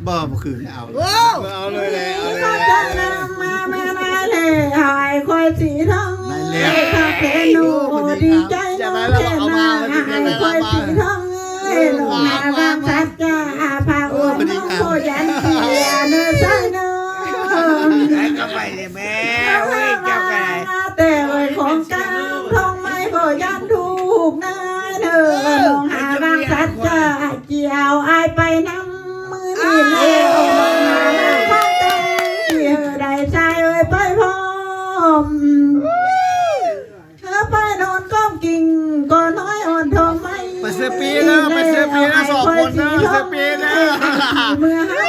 นเดียวอะบ่บ่คืนเอาโอ้เอาเลยเลยเอาเลยก็จะนำมาไม่ได้เลยหายคอยสีทองได้แล้วถ้าเป็นหนูดีใจน้องแค่นาหายคอยสีทองเอ้ยลงมาบางสัจจะพาอ้วนน้องโคยันเสียเนื้อใส่เนื้อไอ้ก็ไปเลยแม่เว้ยเจ้าไก่แต่ไว้ของกลางทองไม่พอยันถูกนายเธอลงหาบางสัจจะเกี่ยวอายไปน้ำ มือนี่เลี้ยวลงหางเต็มเกี่ยวได้ใจเอ้ยไปพร้อมเธอไปนอนก้มกิ่งก็น้อยอ่อนทองไม่ไปเสียปีนะไปเสียปีนะสองคนนะเสียปีนะเมื่อหั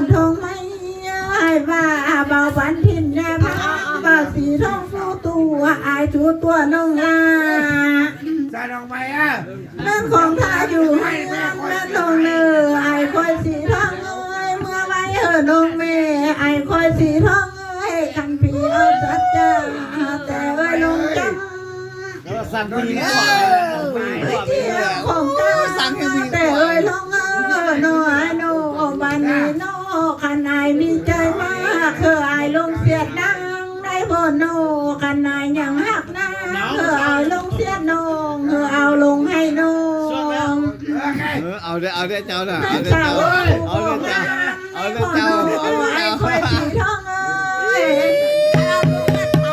น้อยอ่อนทองไม่ไอว่าเบาฝันพินแน่พักบาสีทองฟูตัวไอายชูตัวน้องลาใส่ดอกไม้อะนั่นของข้าอยู่ให้นั่นนั่นน้องเนอไอายคอยสีทองเอ้ยเมื่อไว้เออน้องเมไอายคอยสีทองเอ้ยขันพี่เอาสัจจะแต่เอ้ยลงจำสั่งปีนะไเออเอาเด้อเอาเด้อเจ้าน่ะนั่เอานเด้อเจ้าเจ้าเอาเด้อเจ้าเอาเด้อเจ้าเอาเด้อไอ้เจ้าคอยสีทองเอ้ยเอาลูกกันไป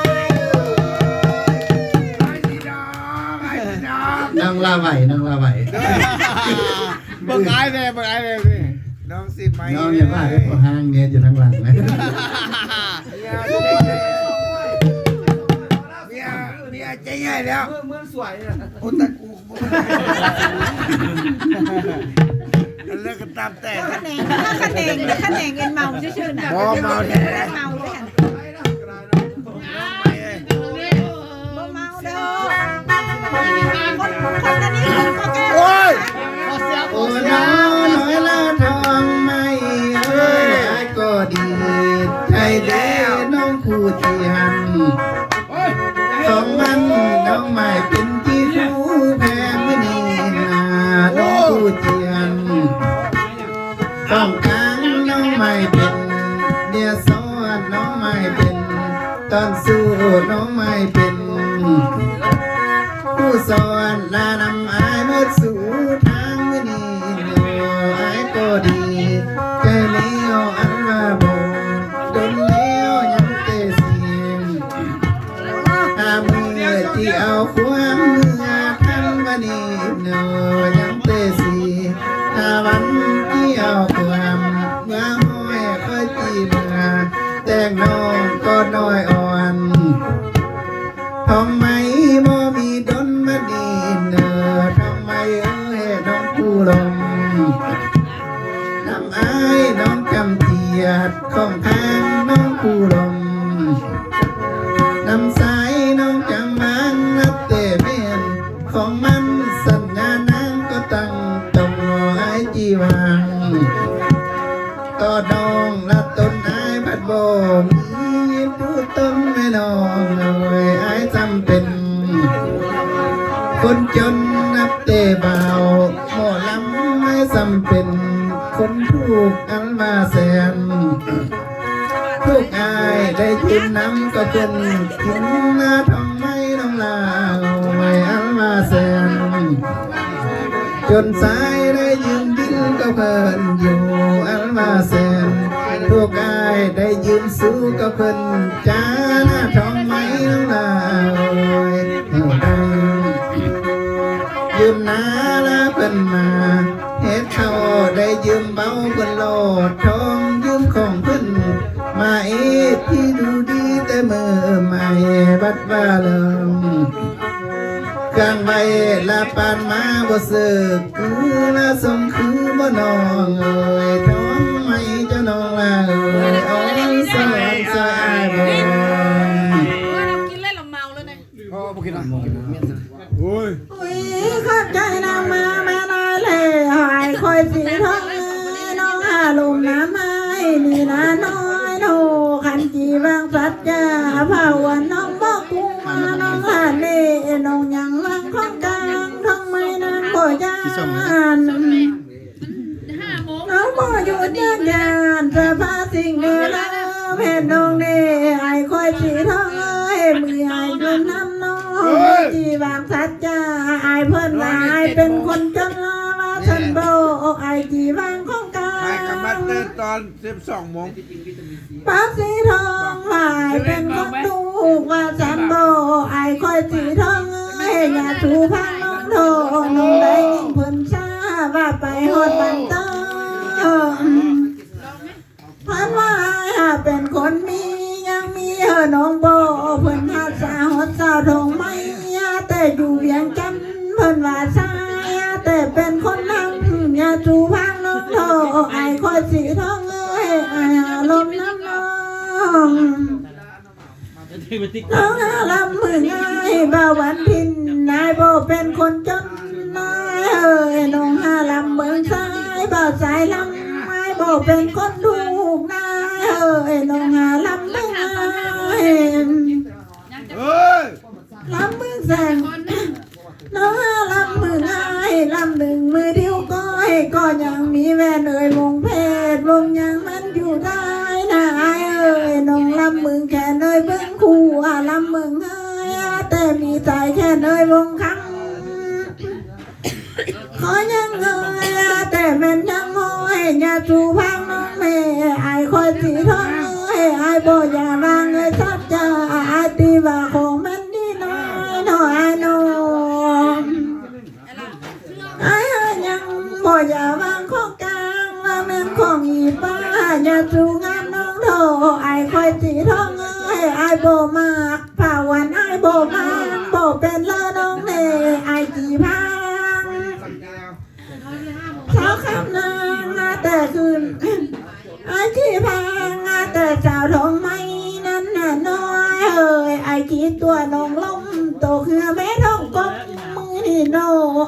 ไอ้ที่ดอกไอ้ที่ดอกนั่งลาไหวนั่งลาไหวบังไอ้เลยบังไอ้เลยสิน้องสิไหมน้องอย่าพลาดไปพอห้างเนี่ยอยู่ทางหลังนะ เมียเมียใจใหญ่แล้วเมื่อสวยอะโอ้ตะกูเลิกกันตามแต่ขะแหนงถ้าขะแหนงหรือขะแหนงเงินเมาชื่อๆน่ะบ่เมาแท้เมาด้วยกันไปเลยบ่เมาเด้อคนคนอันนี้คนก็แก่โอ้ยโอ้น้องน้อยละทองไม่เอ้ย สู้น้องไม่เป็น ผู้สอนลานำอายหมดสู่ทางนี้เนาะอายก็ดีใจเลี้ยวอันว่าบ่ดนเลี้ยวยังเตเสียงถ้ามือที่เอาความเมื่อทำวันนี้นาะยังเตเสียงถ้าวันที่เอาความเมื่อห้อยค่อยจีเมื่อแต่งน้องก็น้อย อ่ ได้กินน้ำก็เป็นกินน้าทำไมน้องลาไว้อันมาแสนจนสายได้ยืมดินก็เพิ่นอยู่อันมาแสนทุกอายได้ยืมสู้ก็เพิ่นจ้าน้าทองไม้น้องลาโอ้ยเท่าใดยืมนาละเพิ่นมาเฮ็ดเขาได้ยืมเบาเพิ่นโลดทองยืมของ มาเอที่ดูดีแต่เมื่อใหม่บัดว่าเลิมกลางใบลาปานมาบ่เสือกคือละสมคือบ่นองเลยท้อ เป็นค น้องอาลำมือง่ายบ่าววันพินนายโบเป็นคนจนนายเอ้ยน้องหาลำเมืองซ้ายบ่าวสายลำไม้โบเป็นคน องเอ้ยไอ้บ่มากผ่าวันไอ้บ่มากบ่เป็นเละน้องเน่ไอ้จีพังเช้าคำนางมาแต่คืนไอจีพางาแต่สาทองไม่นั้นน่ะน้อยเอ้ยไอ้จีตัวนองล้มตกเหือแม่ทองกบมือนี่โน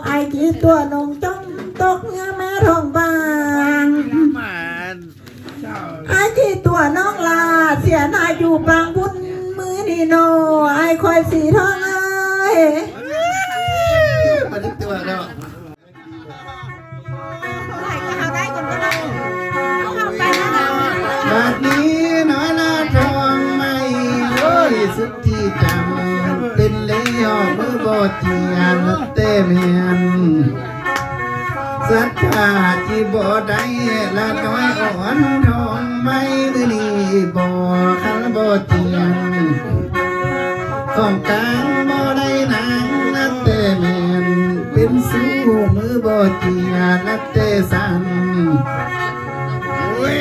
ไอ้จีตัวนองจมตกเหือแม่ทองบางไอ้จีตัวน้องลาเสียน้าอยู่บาง โนไอ้ควายสีทองเอ้ยมาบัดนี้น้อยละทองไม่โอ้ยสุดที่จำเป็นเลี้ยงมือบอจีอันเต็มยันนสัทธาที่บ่ได้ละน้อยอ่อนทองไม่นี่บ่คันบ่จี ของกลางบ่ได้นางนัดเตเมียนเป็นสู้มือบ่เตียนัดเตสันอุ้ย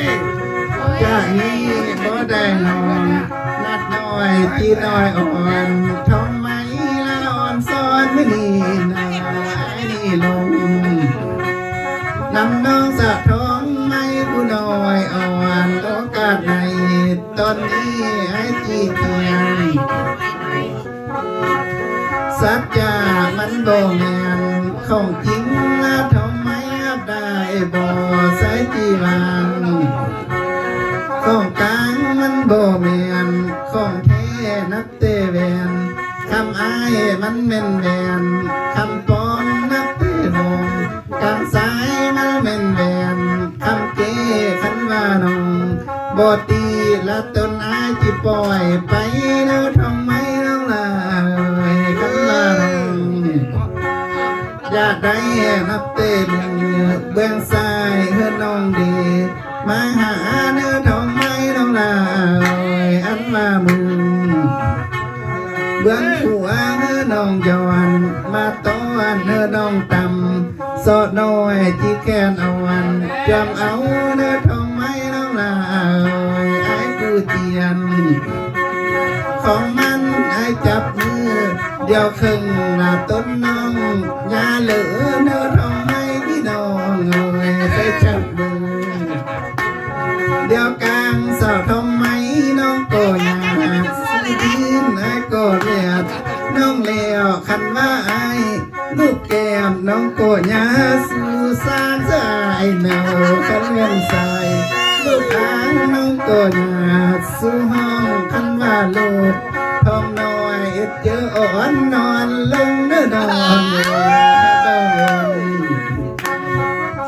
จากนี้บ่ได้นอนนัดน้อยที่น้อยอ่อนทองไมละอ่อนซ้อนไม่นี่นาไอ้นี่ลงนำน้องสะท้องไม่ผู้น้อยอ่อนโอกาสในตอนนี้ให้จีเกีย สัจจามันบ่แม่นของจริงละทำไมได้บ่ใส่จีวางของกลางมันบ่แม่นของแท้นับเตแวนคำอายมันแม่นแวนคำปอมนับเตนงกลางซ้ายมันแม่นแวนคำเก้คันว่านองบ่ตีละตนอายจิปล่อยไปเด้อากได้นับเต้นเบื้องซ้ายเฮือน้องดี มาหาเนื้อทองไม้น้องลาอ้ยอันว่ามึงเบื้องขัวเนื้อน้องย้อนมาต้อนเนื้อน้องตำสอดน้อยที่แคนเอาวันจำเอาเนื้อทองไม้น้องลาเอ้ยไอ้กูเจียนของมันไอ้จับมือ เดียวครึ่งหน้าต้นน้องยาเหลือเนื้อทองไม้พี่น้องเอ้ยไปจับมือเดียวกลางสาวทำไมน้องก็ยาสิดินไอ้ก็เรียดน้องเลี้ยวคันว่าไอ้ลูกแก้มน้องก็ยาสู่สานสายแนวคันเงินใส่ลูกอ้างน้องก็ยาสู่ห้องคันว่าโลดทองน้อย เจออ่อนนอนลงเนื้อนอนเลย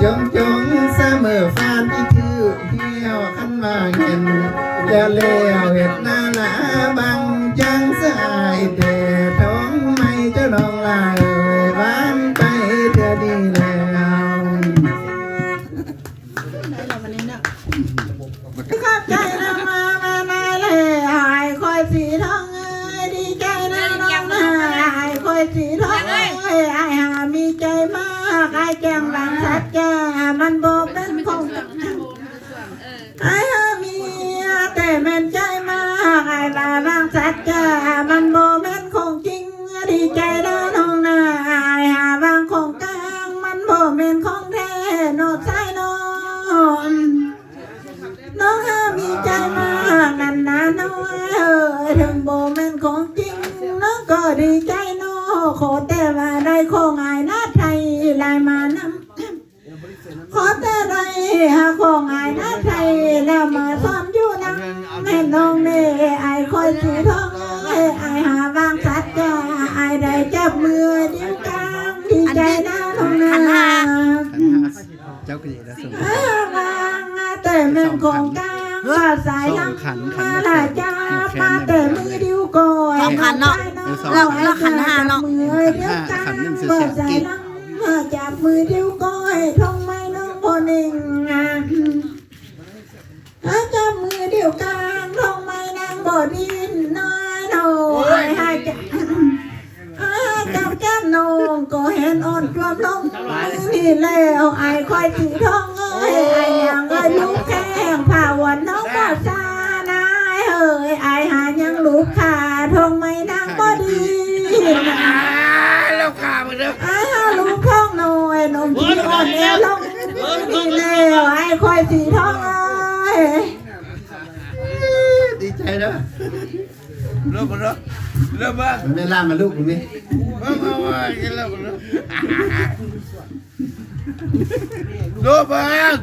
จงจงเสมอฟานที่ถือเที่ยวขันมาเห็นแล้วแล้วเห็ดหน้าหนา จ เนาะเราเราขันห้าเนาะมือเดียวกลางว่าสายลังมาจับมือเดียวก่อยทงไม่น้องพอนิ่งอาจับมือเดียวกลางทงไม่นางบ่ดินน้อยโอ้ยให้จับอาจับแก้มนงก็เห็นอ่อนจวบลงนี่แล้วไอ้คอยสีทองเอ้ยไอ้ยังเอ้ยลูกแข้งผ่าวันน้องก็ซานายเอ้ยไอ้หายังลูกขาทงไม่นางบ่ดีนะ แล้วขามึงเด้อ ไอ้หาลูกท้องน้อยนมที่ อ่อนแอลงนี่แล้วไอ้คอยสีทองเอ้ยดีใจเนะเริ่มมาเด้อเริ่มมามันไม่ล่ามาลูกผมนี่เริ่มมาว่ากันแล้วมาเด้อดูเบิ่ง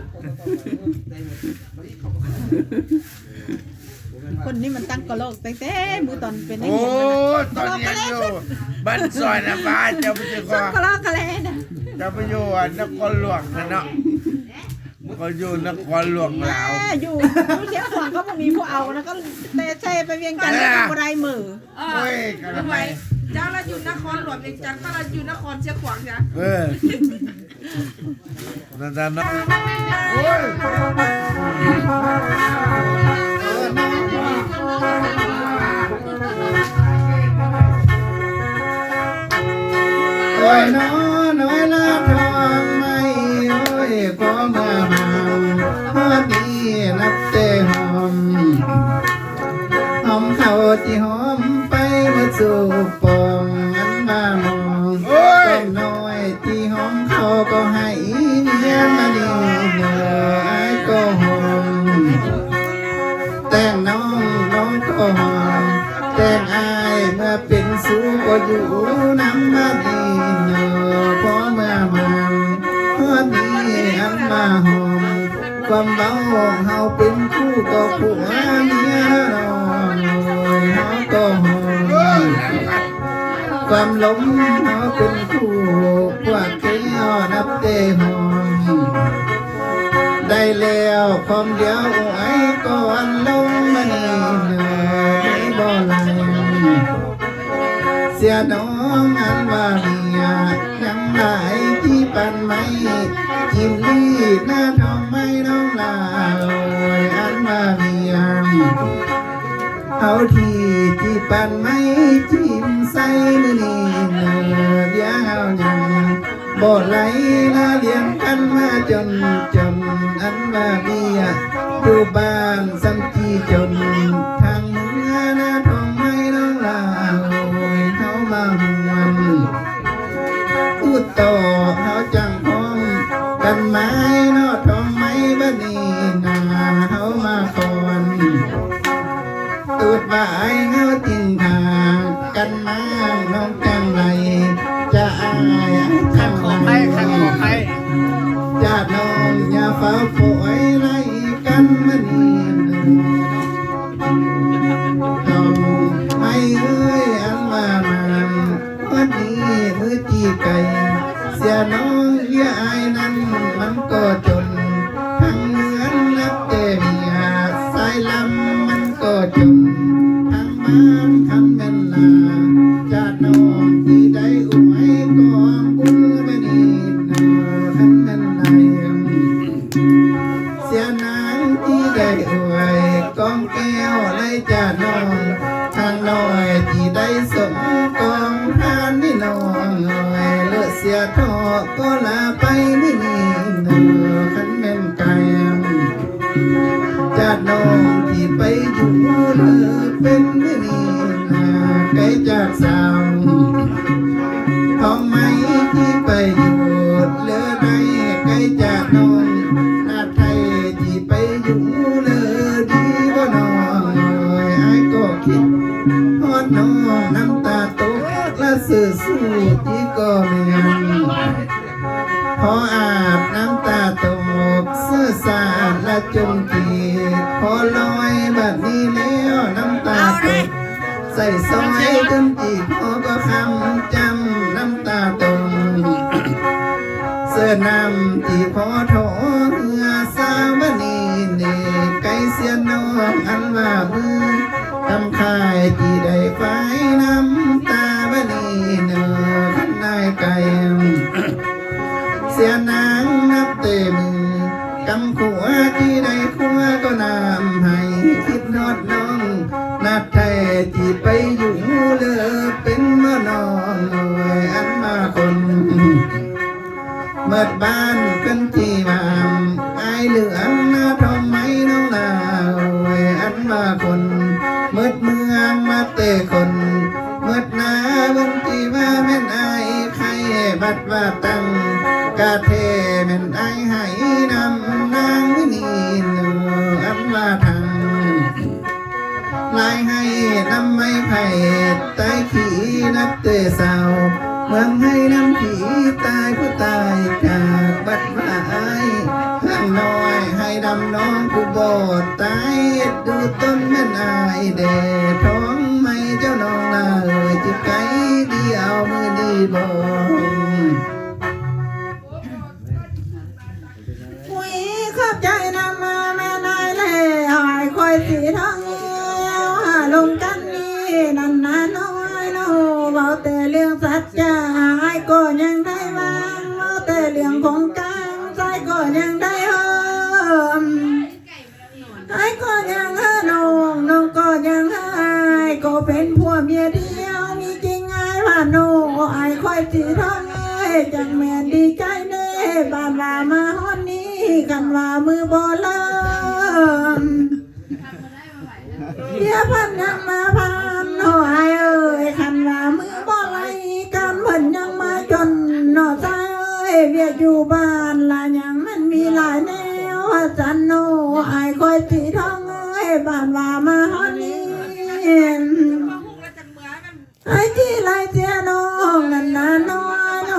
คนนี้มันตั้งกะโลกตั้งแต่มือตอนเป็นนักโอ้เรียนมันตอนเรียนอยู่บ้านซอยนะบ้านเจ้าไปเจอก่งอนกะโลกกะแลนะ จ้าไปอยู่อะนครหลวงนะเนาะก็อยู่นครหลวงแม่ลาวอยู่อยู่เชียงขวางก็บ่มีผู้เอานะก็แต่ใช่ไปเวียงจันทร์ก็บ่ได้มือโอ้ยกันทำไมเจ้าเราอยู่นครหลวงเองจังก็เราอยู่นครเชียงขวางจ้ะเออนั่นนั่นนะโอยู่น้ำมาดีเนอพอเมื่อมันพอดีอันมาหอมความเบาเฮาเป็นคู่ก็ผัวเมียนอนเฮาก็หอมความหลงเฮาเป็นคู่กว่าเกี้ยวนับเตหอมได้แล้วความเดียวไอ้ก่อนลงมานี่เนอไม่บ่ไหล เสียน้องอันว่าเมียยังหลายที่ปันไม่จิ้มลีดหน้าทองไม่น้องลาโอยอันว่าเมียเอาที่ที่ปันไม่จิ้มใส่นี่เนื้อเดียวยังบ่ไหลละเลี้ยงกันมาจนจนอันว่าเมียอยู่บ้านสัมจีจนท พูดต่อเขาจังพร้อมกันไม้ เสื่อสู้ที่ก็เมียนพออาบน้ำตาตกเสื้อสาดและจมกีดพอลอยแบบนี้แล้วน้ำตาตกใส่ซอยจนจีบพอก็คำจำน้ำตาตกเสื้อนำที่พอโเมื่อบ้านเป็นที่มามไอเหลืองหน้าทองไมน้องลาวอันมาคนเมื่อเมืองมาเตะคนเมื่อนาบนที่ว่าแม่นไอใครบัดว่าตั้งกาเทแม่นไอายให้นำนางวินีนอันว่าทางลายให้นำไม่ไผ่ตายขี่นับเตะสาว เมืองให้น้ำผีตายผู้ตายจากบัดหาไอ้ข้างน้อยให้ดำน้องผู้บอดตายดูต้นแม่นายแดดท้องไม่เจ้าน้องนาเอ่ยจิไกเดียวมือดีบอก จจะไอ้ก็ยังได้วางเอาแต่เรื่องของกลางใจก็ยังได้เฮิมไอ้ก็ยังเฮน้องน้องก็ยังไอ้ก็เป็นผัวเมียเดียวมีจริงไอ้ว่าโนไอ้ค่อยสีทองไอ้จังแม่นดีใจเน่บ้านว่ามาฮอนนี้กันว่ามือบ่เลิมเดี๋ยวพันยังมาพัน เวียอยู่บ้านละยังมันมีหลายแนวจันโนไอายคอยสีท้องเอ้ยบ้านว่ามาฮอนนี้ไอ้ที่ไรเสียน้องนั่นน่ะน้อยโน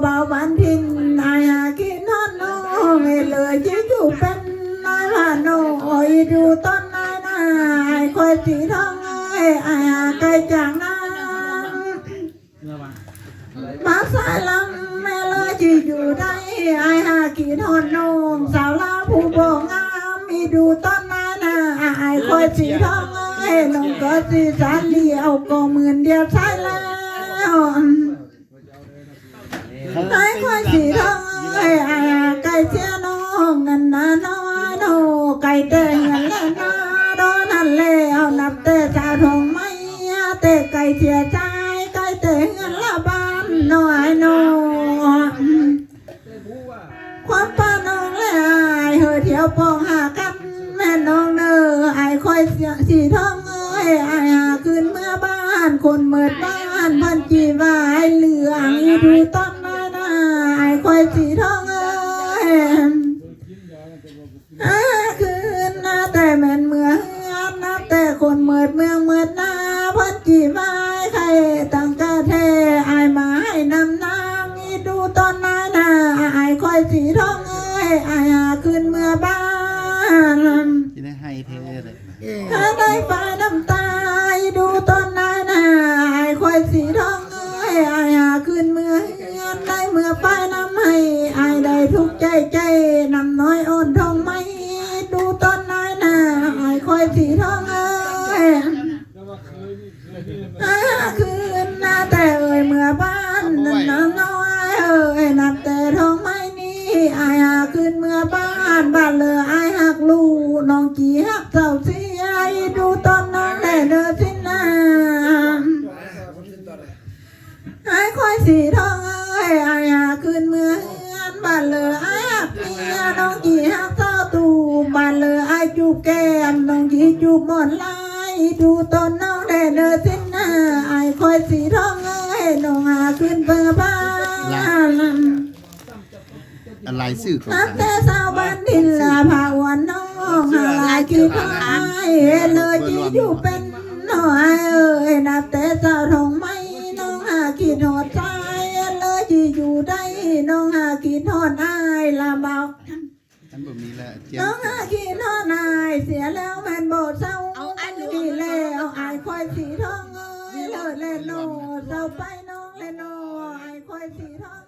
เบาบันทินอายหากินนอนน้องเอ้ยเลยจะอยู่เป็นนายว่าโนโอ้ยดูต้นนายนาไอ้คอยสีท้องเอ้ยอายหาไกลจากนั้นมาสายลำายหากี่ทอนนงสาวลาผู้บอกงามมีดูต้นไม้น่าอายคอยสีทองเอ้ยน้องก็สีสานเดียวก็หมื่นเดียวใช่แล้วไอายคอยสีทองเอ้ยไอายหาไก่เสียน้องนั่นนะน้อยโนไก่เต้ง คอยสีทองเอ้ยอายหาขึ้นเมื่อบ้านจะได้ให้เธอเลยถ้าได้ฝ่ายน้ำตาดูต้นนายนาไอ้ควายสีทองเอ้ยไอ้หาขึ้นเมื่อเฮือนได้เมื่อฝ่ายน้ เฮือนบ้านเลยไอ้หักเมียน้องจีหักเจ้าตูบ้านเลยไอ้จูบแก้มน้องจีจูบหมอนลายดูต้นน้องแน่เด้อสินาไอ้ควายสีทองเอ้ยน้องหาขึ้นเบอร์บ้านอะไรซื้อของนับแต่สาวบ้านดินลาภาวันน้องหาลายคิดหายเลยจีอยู่เป็นน้อยเอ้ยนับแต่สาวทองไม่น้องหาคิดหอดใจเลยจีอยู่ ได้น้องหาคิดหอดอายลาเบาฉันแบบนี้แหละเจียน้องหาคิดหอดอายเสียแล้วแม่นโบเศร้าดีแล้วอายคอยสีทองเอ้ยเลิศเล่นโนเศร้าไปน้องเล่นโนอายคอยสีทอง